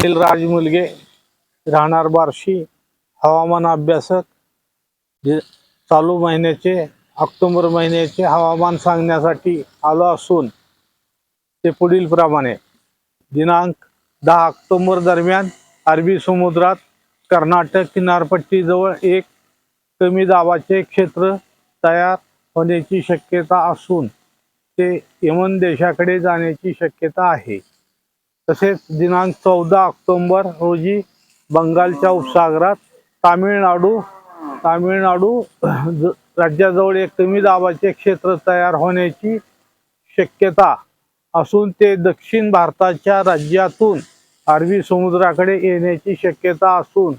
अखिल राज मुलगे राहणार बार्शी हवामान अभ्यासक. जे चालू महिन्याचे ऑक्टोबर महिन्याचे हवामान सांगण्यासाठी आलो असून ते पुढील प्रमाणे. दिनांक दहा ऑक्टोबर दरम्यान अरबी समुद्रात कर्नाटक किनारपट्टीजवळ एक कमी दाबाचे क्षेत्र तयार होण्याची शक्यता असून ते यमन देशाकडे जाण्याची शक्यता आहे. तसेच दिनांक चौदा ऑक्टोंबर रोजी बंगालच्या उपसागरात तामिळनाडू तामिळनाडू ज- राज्याजवळ एक कमी दाबाचे क्षेत्र तयार होण्याची शक्यता असून ते दक्षिण भारताच्या राज्यातून अरबी समुद्राकडे येण्याची शक्यता असून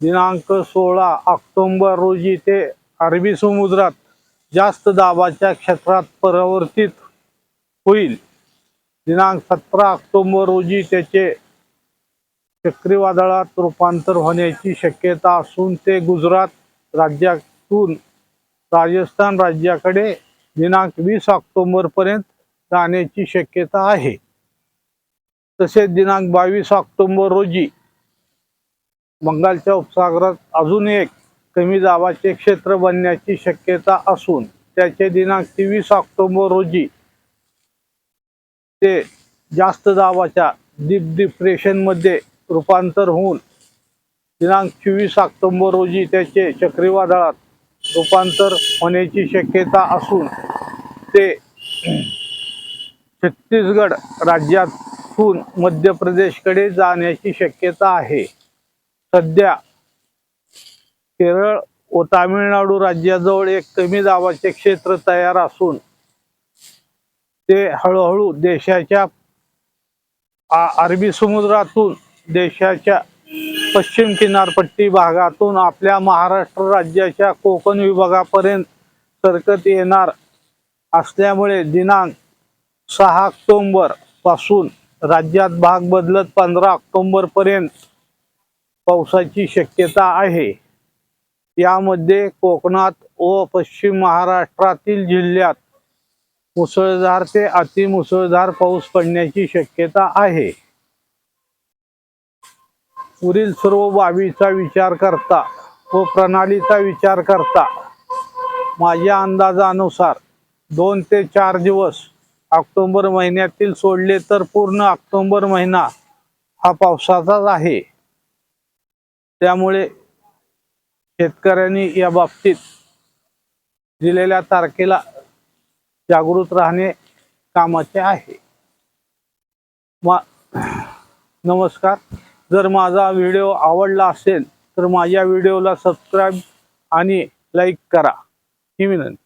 दिनांक सोळा ऑक्टोंबर रोजी ते अरबी समुद्रात जास्त दाबाच्या क्षेत्रात परावर्तित होईल. दिनांक सतरा ऑक्टोबर रोजी त्याचे चक्रीवादळात रूपांतर होण्याची शक्यता असून ते गुजरात राज्यातून राजस्थान राज्याकडे दिनांक वीस ऑक्टोबरपर्यंत जाण्याची शक्यता आहे. तसेच दिनांक बावीस ऑक्टोबर रोजी बंगालच्या उपसागरात अजून एक कमी दाबाचे क्षेत्र बनण्याची शक्यता असून त्याचे दिनांक तेवीस ऑक्टोबर रोजी ते जास्त दाबाच्या डीप डिप्रेशनमध्ये रूपांतर होऊन दिनांक चोवीस ऑक्टोंबर रोजी त्याचे चक्रीवादळात रूपांतर होण्याची शक्यता असून ते छत्तीसगड राज्यातून मध्य प्रदेशकडे जाण्याची शक्यता आहे. सध्या केरळ व तामिळनाडू राज्याजवळ एक कमी दाबाचे क्षेत्र तयार असून ते हळूहळू देशाच्या अरबी समुद्रातून देशाच्या पश्चिम किनारपट्टी भागातून आपल्या महाराष्ट्र राज्याच्या कोकण विभागापर्यंत सरकत येणार असल्यामुळे दिनांक सहा ऑक्टोंबरपासून राज्यात भाग बदलत पंधरा ऑक्टोंबर पर्यंत पावसाची शक्यता आहे. यामध्ये कोकणात व पश्चिम महाराष्ट्रातील जिल्ह्यात मुसळधार ते अतिमुसळधार पाऊस पडण्याची शक्यता आहे. पुढील सर्व बाबीचा विचार करता व प्रणालीचा विचार करता माझ्या अंदाजानुसार दोन ते चार दिवस ऑक्टोबर महिन्यातील सोडले तर पूर्ण ऑक्टोबर महिना हा पावसाचाच आहे. त्यामुळे शेतकऱ्यांनी या बाबतीत दिलेल्या तारखेला जागृत राहणे कामाचे आहे. मा नमस्कार. जर माझा व्हिडिओ आवडला असेल तर माझ्या व्हिडिओला सबस्क्राईब आणि लाईक करा. ही विनंती.